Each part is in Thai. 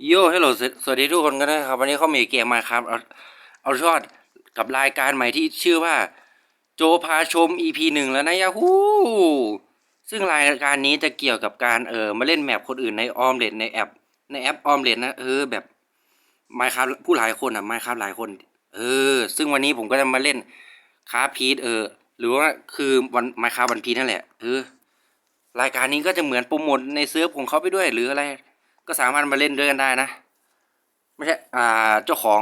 โย่ฮัลโหลสวัสดีทุกคนกันนะครับ วันนี้เขามีเกมมาครับเอาเอาชอดกับรายการใหม่ที่ชื่อว่า โจพาชม EP หนึ่งแล้วนะยาฮูซึ่งรายการนี้จะเกี่ยวกับการเออมาเล่นแมปคนอื่นในออมเลดในแอป ในแอปออมเลดนะเออแบบไมครับผู้หลายคนอะไมครับหลายคน เออ ซึ่งวันนี้ผมก็จะมาเล่นคาพีทเออ หรือว่าคือวันไมครับวันพีนั่นแหละเออรายการนี้ก็จะเหมือนโปรโมทในเซิร์ฟของเขาไปด้วยหรืออะไร ก็สามารถมาเล่นด้วยกันได้นะ ไม่ใช่อ่าเจ้าของ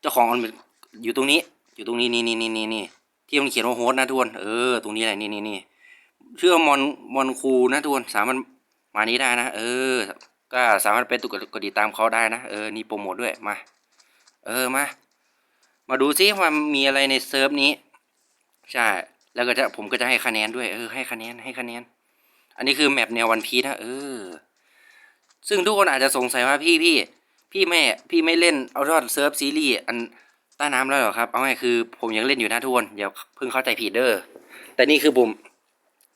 เจ้าของมันอยู่ตรงนี้ อยู่ตรงนี้นี่นี่นี่นี่นี่ที่มันเขียนว่าโฮสนะทุกคนเออตรงนี้แหละนี่นี่นี่เชื่อมอนมอนคูนะทุกคนสามารถมานี้ได้นะ เออ ก็สามารถไปตุกกดติดตามเขาได้นะเออนี่โปรโมทด้วยมา เออมา มาดูซิว่ามีอะไรในเซิร์ฟนี้ใช่แล้วก็จะผมก็จะให้คะแนนด้วยเออให้คะแนนให้คะแนน อันนี้คือแมปแนววันพีนะเออ ซึ่งทุกคนอาจจะสงสัยว่าพี่พี่พี่ไม่พี่ไม่เล่นเอาทอดเซิร์ฟซีรีส์อันใต้น้ำแล้วเหรอครับ เอาไงคือผมยังเล่นอยู่นะทุกคนอย่าเพิ่งเข้าใจผิดเด้อแต่นี่คือผม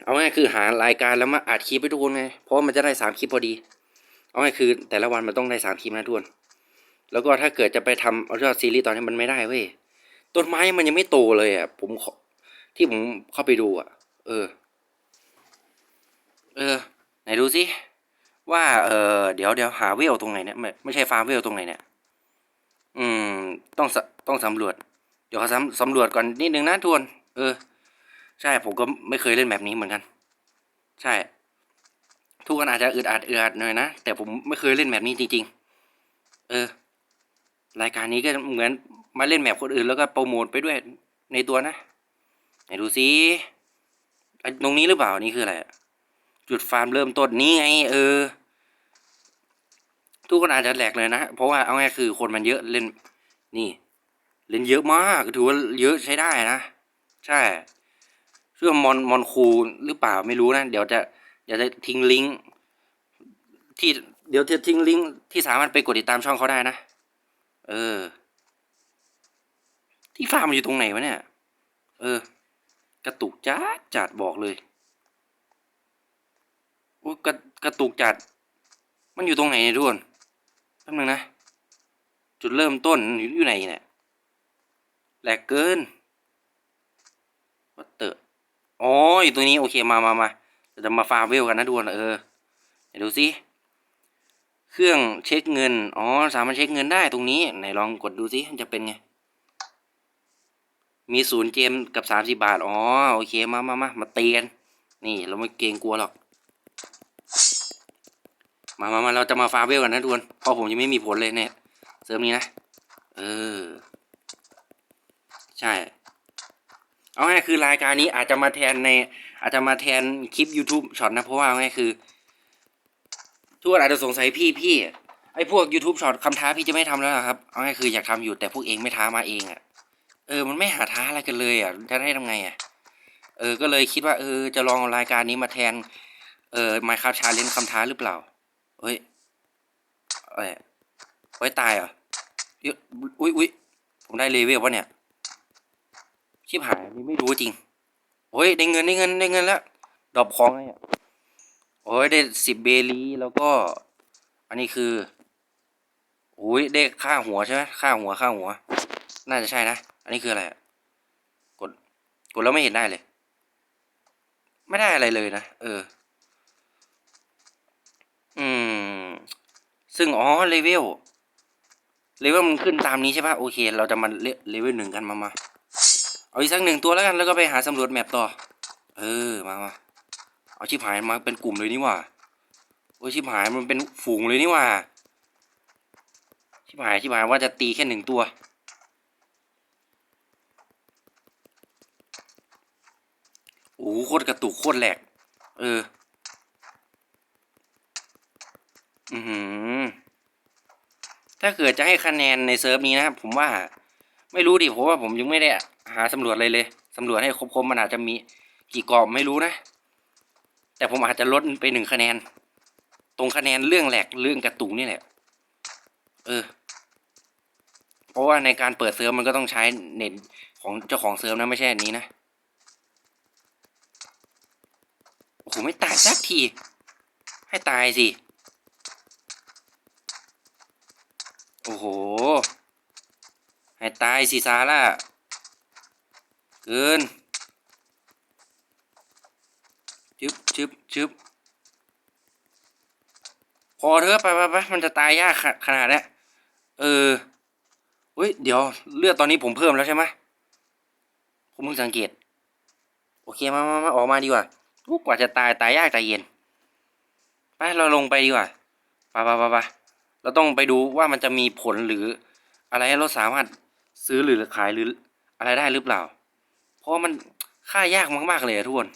เอาไงคือหารายการแล้วมาอัดคลิปให้ทุกคนไงเพราะมันจะได้สามคลิปพอดี เอาไงคือ แต่ละวันมันต้องได้สามคลิปนะทุกคนแล้วก็ถ้าเกิดจะไปทำเอาทอดซีรีส์ตอนนี้มันไม่ได้เว้ยต้นไม้มันยังไม่โตเลยอะผมที่ผมเข้าไปดูอะ เออ เออ ไหนดูสิ ว่าเออเดี๋ยวเดี๋ยวหาเวลตรงไหนเนี่ยไม่ไม่ใช่ฟาร์มเวลตรงไหนเนี่ยอืมต้องสต้องสำรวจ เดี๋ยวขอสำสำรวจก่อนนิดนึงนะทวน เออ ใช่ผมก็ไม่เคยเล่นแบบนี้เหมือนกัน ใช่ ทุกคนอาจจะอึดอัดอึดอัดหน่อยนะแต่ผมไม่เคยเล่นแบบนี้จริง ๆ เออ รายการนี้ก็เหมือนมาเล่นแบบคนอื่นแล้วก็โปรโมทไปด้วยในตัวนะไหนดูสิไอ้ตรงนี้หรือเปล่านี่คืออะไรจุดฟาร์มเริ่มต้นนี้ไง เออ ทุกคนอาจจะแหลกเลยนะ เพราะว่าเอาง่ายคือคนมันเยอะเล่น นี่ เล่นเยอะมาก ถือว่าเยอะใช้ได้นะ ใช่เชื่อมอนมอนคูหรือเปล่าไม่รู้นะ เดี๋ยวจะเดี๋ยวจะทิ้งลิงก์ที่เดี๋ยวจะทิ้งลิงก์ที่สามารถไปกดติดตามช่องเขาได้นะ เออ ที่ฟาร์มมันอยู่ตรงไหนวะเนี่ย เออ กระตุกจัดจัดบอกเลยโอ้กระกระตุกจัด มันอยู่ตรงไหนเนี่ยทุกคน แป๊บนึงนะ จุดเริ่มต้นอยู่ไหนเนี่ยแหลกเกินวัตเตอร์อ๋ออยู่ตรงนี้โอเคมามามาเราจะมาฟาร์เวลกันนะทุกคนเออเดี๋ยวดูสิเครื่องเช็คเงิน อ๋อ สามารถเช็คเงินได้ตรงนี้ ไหนลองกดดูสิมันจะเป็นไง มีศูนย์เกมกับสามสิบาท อ๋อ โอเค มามามามาเตีกันนี่ เราไม่เกรงกลัวหรอก มามามาเราจะมาฟาร์เวลกันนะทุกคนเพราะผมยังไม่มีผลเลยเนี่ยเสริมนี้นะ เออ ใช่ เอาง่ายคือรายการนี้อาจจะมาแทนใน อาจจะมาแทนคลิป YouTube ช็อตนะ เพราะว่าง่ายคือ ทุกคนอาจจะสงสัยพี่พี่ไอ้พวก YouTube ช็อตคำท้าพี่จะไม่ทำแล้วครับ เอาง่ายคืออยากทำอยู่แต่พวกเองไม่ท้ามาเองอะ่ะ เออ มันไม่หาท้าอะไรกันเลยอะ่ะ จะได้ทำไงอะ่ะ เออ ก็เลยคิดว่า เออ จะลองรายการนี้มาแทน เออ Minecraft Challenge คำท้าหรือเปล่า เฮ้ยเอ้ยไว้ตายเหรอเยอะอุ้ยอุ้ยผมได้เลเวลวะเนี่ย ชิบหายนี่ไม่รู้จริงโอ้ยได้เงินได้เงินได้เงินแล้ว ดอปของไงอะโอ้ยได้สิบเบลีแล้วก็ อันนี้คือโอ้ยได้ค่าหัวใช่ไหมค่าหัวค่าหัว น่าจะใช่นะ อันนี้คืออะไรกด กดแล้วไม่เห็นได้เลย ไม่ได้อะไรเลยนะ เออ อืม ซึ่งอ๋อเลเวลเลเวลมันขึ้นตามนี้ใช่ปะโอเค เราจะมาเลเวลหนึ่งกันมามาเอาอีกสักหนึ่งตัวแล้วกันแล้วก็ไปหาสำรวจแมปต่อ เออมามาเอาชิบหายมาเป็นกลุ่มเลยนี่ว่าโอ้ชิบหายมันเป็นฝูงเลยนี่ว่าชิบหายชิบหายว่าจะตีแค่หนึ่งตัวโอ้โคตรกระตุกโคตรแหลก เออ อือหือถ้าเกิดจะให้คะแนนในเซิร์ฟนี้นะครับผมว่า ไม่รู้ดิเพราะว่าผมยังไม่ได้หาสำรวจอะไรเลยสำรวจให้ครบๆมันอาจจะมีกี่กรอบไม่รู้นะ แต่ผมอาจจะลดไปหนึ่งคะแนน ตรงคะแนนเรื่องแหลกเรื่องกระตุกนี่แหละ เออ เพราะว่าในการเปิดเซิร์ฟมันก็ต้องใช้เน็ตของเจ้าของเซิร์ฟนะไม่ใช่อันนี้นะโอ้โหไม่ตายสักที ให้ตายสิ โอ้โห ให้ตายสิซาร่าเกินชึบชึบชึบพอเถอะไปไปไปมันจะตายยากขนาดนี้เออเฮ้ย เดี๋ยวเลือดตอนนี้ผมเพิ่มแล้วใช่ไหมผมเพิ่งสังเกต โอเคมามามาออกมาดีกว่าทุกกว่าจะตายตายยากตายเย็น ไปเราลงไปดีกว่าไปไปไปไป เราต้องไปดูว่ามันจะมีผลหรืออะไรให้เราสามารถซื้อหรือขายหรืออะไรได้หรือเปล่า เพราะมันค่ายากมาก ๆ เลยทุกคน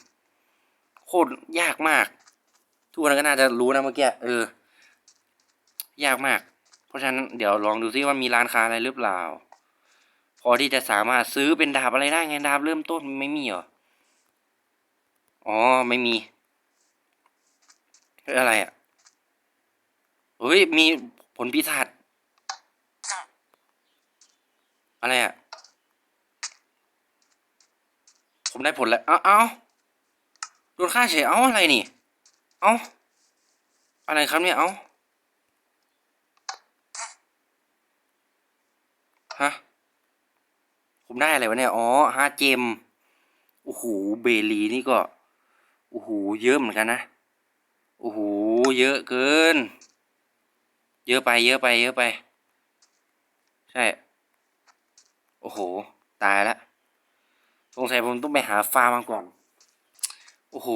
โคตรยากมาก ทุกคนก็น่าจะรู้นะเมื่อกี้เออ ยากมาก เพราะฉะนั้นเดี๋ยวลองดูซิว่ามีร้านค้าอะไรหรือเปล่า พอที่จะสามารถซื้อเป็นดาบอะไรได้ไงดาบเริ่มต้นไม่มีเหรออ๋อไม่มีอะไรอะเฮ้ยมี ผลพิศาจอะไรอะผมได้ผลแล้ว เอ้าเอ้าโดนฆ่าเฉย เอ้าอะไรนี่ เอ้าอะไรครับเนี่ย เอ้าฮะ ผมได้อะไรวะเนี่ย อ๋อห้าเจม โอ้โห เบลีนี่ก็ โอ้โห เยอะเหมือนกันนะ โอ้โห เยอะเกิน เยอะไป เยอะไป เยอะไป ใช่ โอ้โห ตายละสงสัยผมต้องไปหาฟาร์มก่อน โอ้โห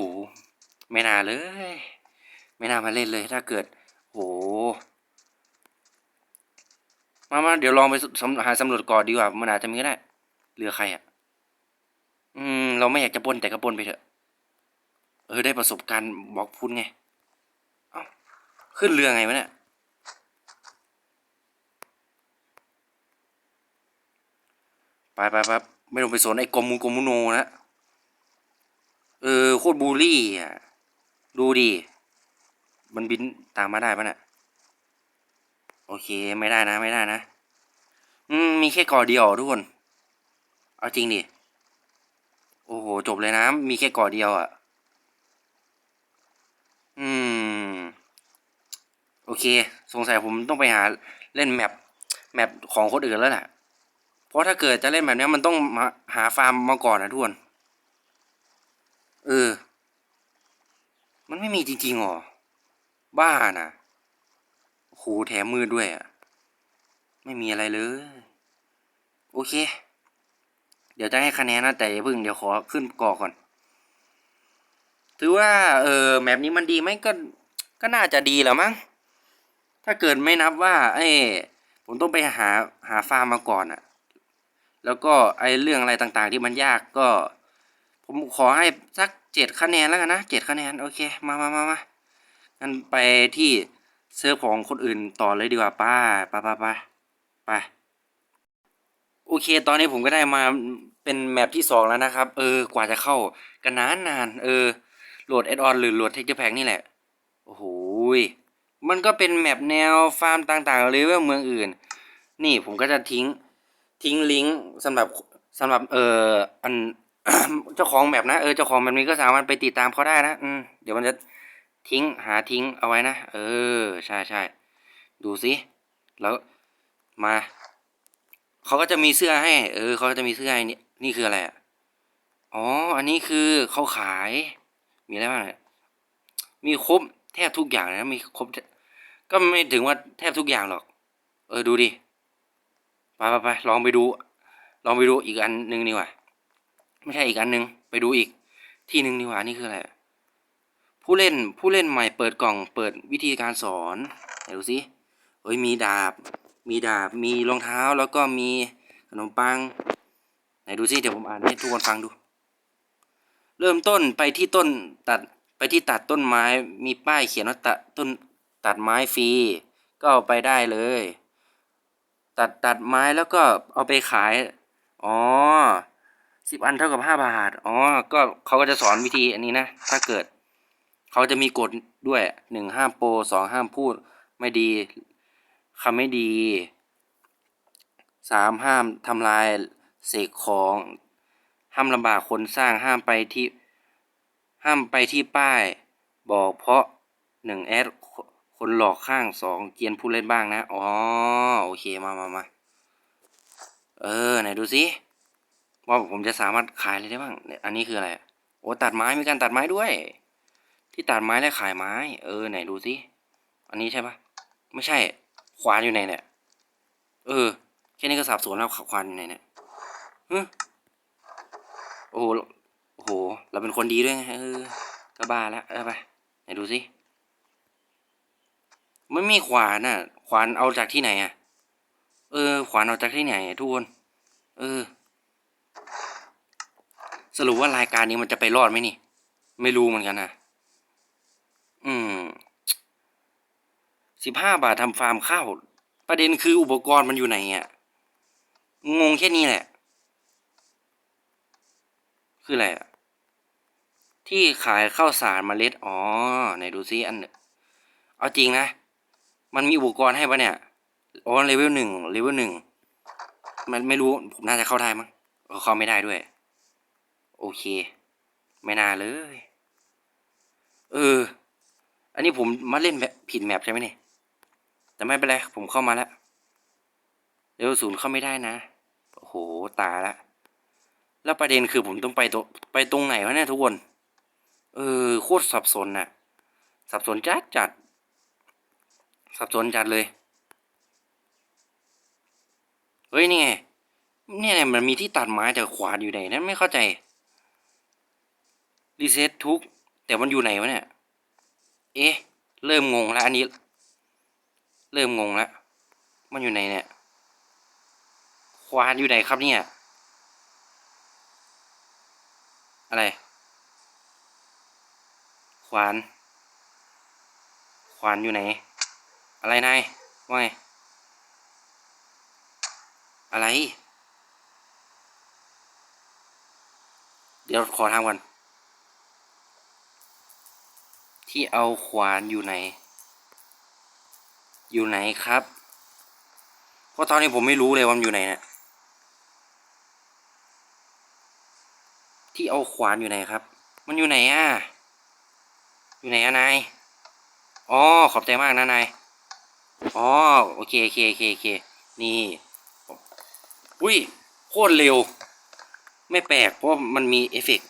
ไม่น่าเลย ไม่น่ามาเล่นเลย ถ้าเกิดโอ้โหมามาเดี๋ยวลองไปสหาสำรวจก่อนดีกว่า มันอาจจะมีก็ได้เหลือใครอะ อืม เราไม่อยากจะปนแต่ก็ปล้นไปเถอะ เออ ได้ประสบการณ์บอกพูดไง เอ้า ขึ้นเรือไงวะเนี่ย ไปไปไปไม่ต้องไปสนไอ้กมูกมูโนนะเออโคตรบูลลี่อะดูดิ มันบินตามมาได้ปะเนี่ยโอเคไม่ได้นะไม่ได้นะ อืมมีแค่ก่อเดียวทุกคน เอาจริงดิ โอ้โหจบเลยนะ มีแค่ก่อเดียวอะ อืม โอเค สงสัยผมต้องไปหาเล่นแมปแมปของคนอื่นแล้วแหละ เพราะถ้าเกิดจะเล่นแบบนี้มันต้องมาหาฟาร์มมาก่อนนะทุกคน เออ มันไม่มีจริงๆหรอ บ้านะโอ้โหแถมมือด้วยอะ ไม่มีอะไรเลย โอเค เดี๋ยวจะให้คะแนนนะ แต่อย่าเพิ่งเดี๋ยวขอขึ้นก่อก่อน ถือว่า เออแมปนี้มันดีไหมก็ก็น่าจะดีแล้วมั้ง ถ้าเกิดไม่นับว่าไอ้ผมต้องไปหาหาฟาร์มมาก่อนอะ แล้วก็ไอเรื่องอะไรต่างๆ ที่มันยากก็ ผมขอให้สักเจ็ดคะแนนแล้วกันนะเจ็ดคะแนนโอเคมามามามางั้นไปที่เซิร์ฟของคนอื่นต่อเลยดีกว่าป้าไปไปไปไปโอเค ตอนนี้ผมก็ได้มาเป็นแมปที่สองแล้วนะครับ เออกว่าจะเข้ากันนานนานเออโหลดแอดออนหรือโหลดเทคเจอร์แพนี่แหละโอ้โหยมันก็เป็นแมปแนวฟาร์มต่างๆเลยว่าเมืองอื่น นี่ผมก็จะทิ้ง ทิ้งลิงก์สำหรับสำหรับเอออันเจ้าของแมปนะเออเจ้าของแบบนี้ก็สามารถไปติดตามเขาได้นะอืมเดี๋ยวมันจะทิ้งหาทิ้งเอาไว้นะ เออ ใช่ใช่ดูสิแล้วมาเขาก็จะมีเสื้อให้ เออเขาจะมีเสื้อให้นี่นี่คืออะไรอะอ๋อ อันนี้คือเขาขาย มีอะไรบ้างมีครบแทบทุกอย่างนะมีครบก็ไม่ถึงว่าแทบทุกอย่างหรอก เออดูดิ ไปไปไปลองไปดู ลองไปดูอีกอันหนึ่งดีกว่า ไม่ใช่อีกอันหนึ่งไปดูอีก ที่หนึ่งดีกว่านี่คืออะไรผู้เล่นผู้เล่นใหม่เปิดกล่องเปิดวิธีการสอนไหนดูสิเอ้ยมีดาบ มีดาบมีรองเท้าแล้วก็มีขนมปังไหนดูสิเดี๋ยวผมอ่านให้ทุกคนฟังดู เริ่มต้นไปที่ต้นตัดไปที่ตัดต้นไม้มีป้ายเขียนว่าตัดต้นตัดไม้ฟรีก็ไปได้เลย ตัดตัดไม้แล้วก็เอาไปขาย อ๋อสิบอันเท่ากับห้าบาท อ๋อ ก็เขาก็จะสอนวิธีอันนี้นะ ถ้าเกิด เขาจะมีกฎด้วยหนึ่งห้ามโปรสองห้ามพูด ไม่ดีคำไม่ดีสามห้ามทำลายเสกของห้ามลำบากคนสร้างห้ามไปที่ ห้ามไปที่ป้าย บอกเพราะหนึ่งแอด คนหลอกข้างสองเกียนผู้เล่นบ้างนะ อ๋อ โอเค มามามาเออ ไหนดูสิว่าผมจะสามารถขายอะไรได้บ้างเนี่ยอันนี้คืออะไรอะโอ้ตัดไม้ มีการตัดไม้ด้วย ที่ตัดไม้และขายไม้ เออ ไหนดูสิ อันนี้ใช่ปะไม่ใช่ ขวานอยู่ไหนเนี่ย เออ แค่นี้ก็สับสนแล้วขวานอยู่ไหนเนี่ยฮึโอ้โห โอ้โห เราเป็นคนดีด้วยไง เออ ก็บ้าแล้วเอาไป ไหนดูสิ ไม่มีขวานน่ะ ขวานเอาจากที่ไหนอะ เออ ขวานเอาจากที่ไหนอะทุกคน เออ สรุปว่ารายการนี้มันจะไปรอดไหมนี่ ไม่รู้เหมือนกันนะอืมสิบห้าบาททำฟาร์มข้าว ประเด็นคืออุปกรณ์มันอยู่ไหนอะ งงแค่นี้แหละ คืออะไรอะ ที่ขายข้าวสารเมล็ด อ๋อ ไหนดูซิอัน เอาจริงนะ มันมีอุปกรณ์ให้ปะเนี่ย อ๋อเลเวลหนึ่งเลเวลหนึ่ง มันไม่รู้ผมน่าจะเข้าได้มั้งเข้าไม่ได้ด้วย โอเค ไม่น่าเลย เออ อันนี้ผมมาเล่นแบบผิดแมปใช่ไหมเนี่ย แต่ไม่เป็นไร ผมเข้ามาแล้วเลเวลศูนย์เข้าไม่ได้นะ โอ้โห ตาละแล้วประเด็นคือผมต้องไปตรงไปตรงไหนวะเนี่ยทุกคน เออ โคตรสับสนน่ะ สับสนจัดจัด สับสนจัดเลย เฮ้ย นี่ไง เนี่ยมันมีที่ตัดไม้แต่ขวานอยู่ไหนนะไม่เข้าใจ รีเซ็ตทุก แต่มันอยู่ไหนวะเนี่ย เอ๊ะ เริ่มงงแล้วอันนี้ เริ่มงงแล้ว มันอยู่ไหนเนี่ยควานอยู่ไหนครับเนี่ย อะไรควานควานอยู่ไหน อะไรนายว่าไง อะไร เดี๋ยวขอทางก่อน ที่เอาขวานอยู่ไหน อยู่ไหนครับ เพราะตอนนี้ผมไม่รู้เลยว่ามันอยู่ไหนเนะี่ย ที่เอาขวานอยู่ไหนครับ มันอยู่ไหนอะ อยู่ไหนอะนาย อ๋อ ขอบใจมากนะนาย อ๋อโอเคโอเคโอเคโอเคนี่ อุ้ยโคตรเร็ว ไม่แปลกเพราะมันมีเอฟเฟกต์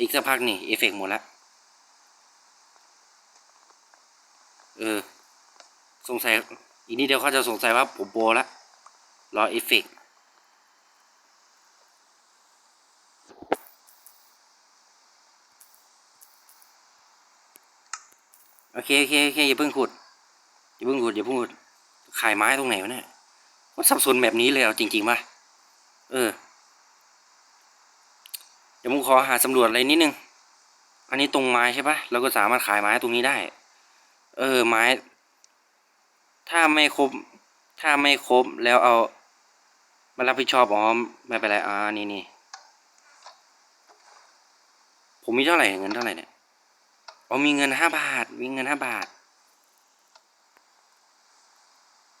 อีกสักพักนี่เอฟเฟกต์หมดแล้วเออ สงสัย อีกนิดเดียวเขาจะสงสัยว่าผมโปรละรอเอฟเฟกต์โอเคโอเคโอเคอย่าเพิ่งขุด อย่าเพิ่งขุดอย่าเพิ่งขุดขายไม้ตรงไหนวะเนี่ยว่าสับสนแบบนี้เลยเอาจริงๆป่ะเออ เดี๋ยวผมขอหาสำรวจอะไรนิดนึง อันนี้ตรงไม้ใช่ปะเราก็สามารถขายไม้ตรงนี้ได้ เออไม้ ถ้าไม่ครบ ถ้าไม่ครบแล้วเอา มารับผิดชอบอ๋อไม่เป็นไรอ่านี่นี่ผมมีเท่าไหร่เงินเท่าไหร่เนี่ยอ๋อมีเงินห้าบาท มีเงินห้าบาท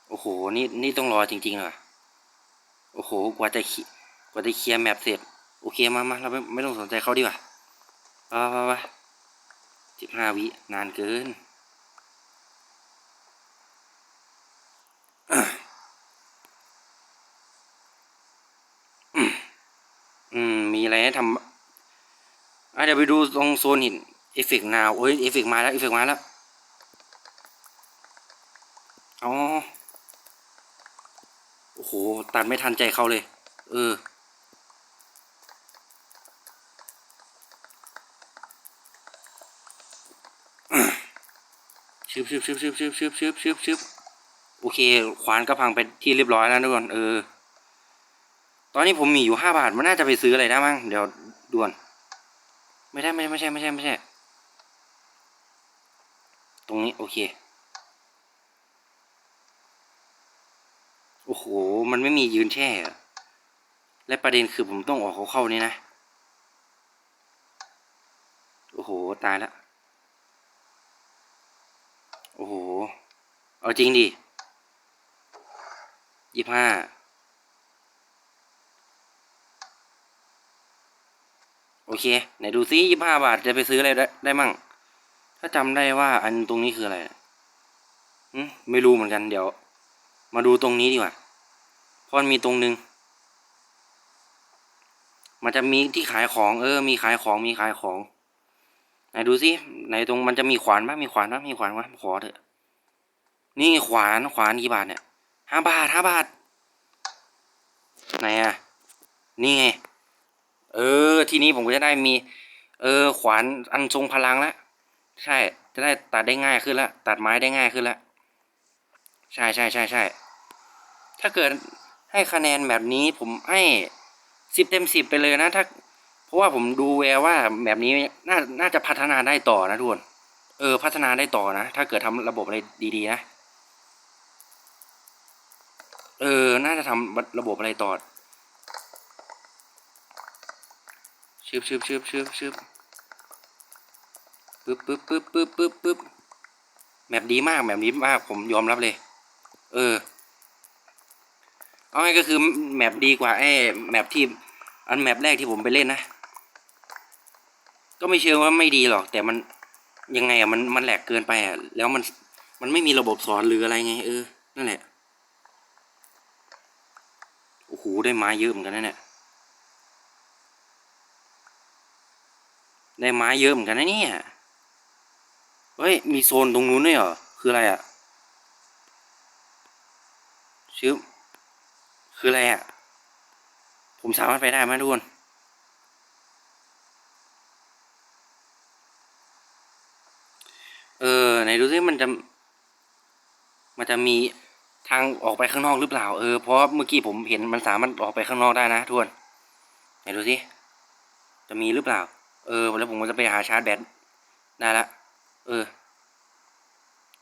โอ้โห นี่นี่ต้องรอจริงๆเหรอโอ้โห กว่าจะกว่าจะเคลียร์แมปเสร็จ โอเคมามาเราไม่ไม่ต้องสนใจเขาดีกว่าไปไปไปสิบห้าวิ นานเกิน อืม มีอะไรให้ทำอะเดี๋ยวไปดูตรงโซนหิน เอฟเฟกต์นาวเอ้ย เอฟเฟกต์มาแล้ว เอฟเฟกต์มาแล้ว อ๋อ ตัดไม่ทันใจเขาเลย เออ ชึบชึบชึบชึบชึบชึบชึบชึบชึบโอเคควานก็พังไปที่เรียบร้อยแล้วทุกคน เออ ตอนนี้ผมมีอยู่ห้าบาท มันน่าจะไปซื้ออะไรได้มั้ง เดี๋ยวด่วน ไม่ได้ไม่ไม่ใช่ไม่ใช่ไม่ใช่ ตรงนี้โอเค อ้โห มันไม่มียืนแช่และประเด็นคือผมต้องออกเขาเข้านี่นะ โอ้โห ตายแล้วโอ้โห เอาจริงดิยี่ห้าโอเค ไหนดูซิยี่ห้าบาทจะไปซื้ออะไรได้ได้มั่ง ถ้าจำได้ว่าอันตรงนี้คืออะไรอืมไม่รู้เหมือนกันเดี๋ยว มาดูตรงนี้ดีกว่า เพราะมันมีตรงนึง มันจะมีที่ขายของ เออ มีขายของมีขายของไหนดูสิไหนตรงมันจะมีขวานบ้างมีขวานบ้างมีขวานบ้างขอเถอะนี่ขวานขวานกี่บาทเนี่ยห้าบาทห้าบาทไหนอะนี่ไงเออ ทีนี้ผมก็จะได้มี เออ ขวานอันทรงพลังแล้วใช่ จะได้ตัดได้ง่ายขึ้นแล้วตัดไม้ได้ง่ายขึ้นแล้วใช่ใช่ใช่ใช่ถ้าเกิด ให้คะแนนแบบนี้ผมให้สิบเต็มสิบไปเลยนะถ้า เพราะว่าผมดูแววว่าแบบนี้น่าน่าจะพัฒนาได้ต่อนะทุกคนเออ พัฒนาได้ต่อนะ ถ้าเกิดทำระบบอะไรดีๆนะเออ น่าจะทำระบบอะไรต่อชึบชึบชึบชึบชึบปึ๊บปึ๊บปึ๊บปึ๊บปึ๊บปึ๊บแมปดีมากแมปดีมากผมยอมรับเลย เออ เอาไงก็คือแมปดีกว่าไอ้แมปที่อันแมปแรกที่ผมไปเล่นนะ ก็ไม่เชื่อว่าไม่ดีหรอก แต่มันยังไงอะมันมันแหลกเกินไปอะแล้วมันมันไม่มีระบบสอนหรืออะไรไง เออ นั่นแหละ โอ้โห ได้ไม้เยอะเหมือนกันนะเนี่ย ได้ไม้เยอะเหมือนกันนะเนี่ย เฮ้ย มีโซนตรงนู้นด้วยเหรอ คืออะไรอะ ชึบ คืออะไรอะ ผมสามารถไปได้ไหมทุกคนเออไหนดูซิมันจะ มันจะมีทางออกไปข้างนอกหรือเปล่า เออเพราะเมื่อกี้ผมเห็นมันสามารถออกไปข้างนอกได้นะทุกคนไหนดูซิจะมีหรือเปล่า เออแล้วผมก็จะไปหาชาร์จแบตได้ละเออ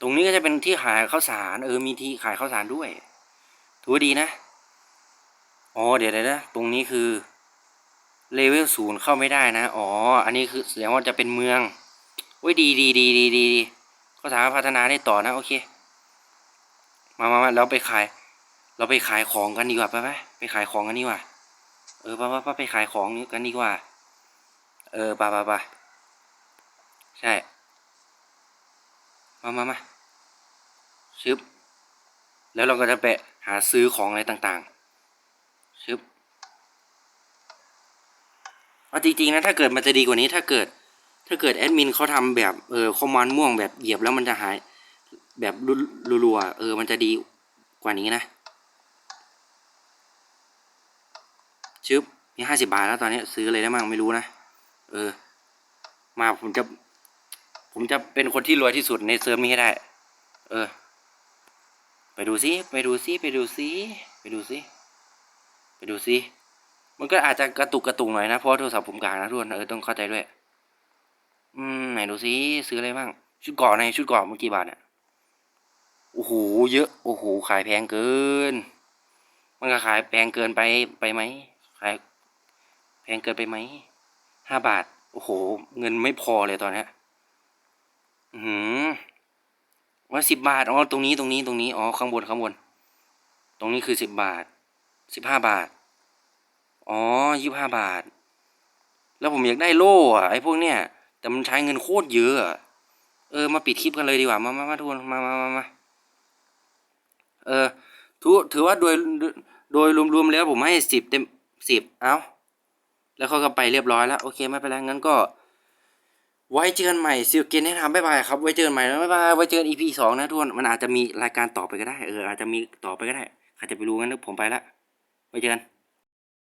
ตรงนี้ก็จะเป็นที่ขายข้าวสาร เออมีที่ขายข้าวสารด้วยถือว่าดีนะ อ๋อเดี๋ยวเดี๋ยวนะตรงนี้คือเลเวลศูนย์เข้าไม่ได้นะ อ๋อ อันนี้คือแสดงว่าจะเป็นเมืองโอ้ยดีดีดีดีดีก็สามารถพัฒนาได้ต่อนะโอเค มามามาเราไปขาย เราไปขายของกันดีกว่าไปไหมไปขายของกันดีกว่า เออไปไปไปไปขายของกันดีกว่า เออปไปไปใช่ มามามาชึบ แล้วเราก็จะไปหาซื้อของอะไรต่างๆ ชึบเอาจริงๆนะถ้าเกิดมันจะดีกว่านี้ถ้าเกิด ถ้าเกิดแอดมินเขาทำแบบเออคอมมานด์ม่วงแบบเหยียบแล้วมันจะหาย แบบรัวๆเออ มันจะดีกว่านี้นะชึบมีห้าสิบาทแล้วตอนนี้ซื้ออะไรได้มั่งไม่รู้นะเออ มาผมจะ ผมจะเป็นคนที่รวยที่สุดในเซิร์ฟนี้ให้ได้ เออ ไปดูซิไปดูซิไปดูซิไปดูซิ ไปดูซิ มันก็อาจจะกระตุกกระตุกหน่อยนะ เพราะโทรศัพท์ผมกลางนะทุกคนเออต้องเข้าใจด้วย อืมไหนดูซิซื้ออะไรบ้าง ชุดเกาะในชุดเกาะเมื่อกี่บาทเนี่ยโอ้โหเยอะโอ้โหขายแพงเกิน มันก็ขายแพงเกินไปไปไหมขายแพงเกินไปไหมห้าบาท โอ้โห เงินไม่พอเลยตอนนี้ยอืมว่าสิบบาทอ๋อตรงนี้ตรงนี้ตรงนี้อ๋อข้างบนข้างบน ตรงนี้คือสิบบาท สิบห้าบาท อ๋อยี่ห้าบาท แล้วผมอยากได้โล่อะไอ้พวกเนี้ย แต่มันใช้เงินโคตรเยอะอะเออ มาปิดคลิปกันเลยดีกว่า มามามาทุกคนมามามามาเออถือถือว่าโดย โดยรวมๆแล้วผมให้สิบเต็มสิบเอ้า แล้วเขาก็ไปเรียบร้อยแล้ว โอเค ไม่เป็นไร งั้นก็ ไว้เจอกันใหม่ซิลเกนแนะนำบ๊ายบายครับ ไว้เจอกันใหม่แล้วบ๊ายบาย ไว้เจอกัน EP สองนะทุกคน มันอาจจะมีรายการต่อไปก็ได้ เออ อาจจะมีต่อไปก็ได้ ใครจะไปรู้งั้นผมไปละ again.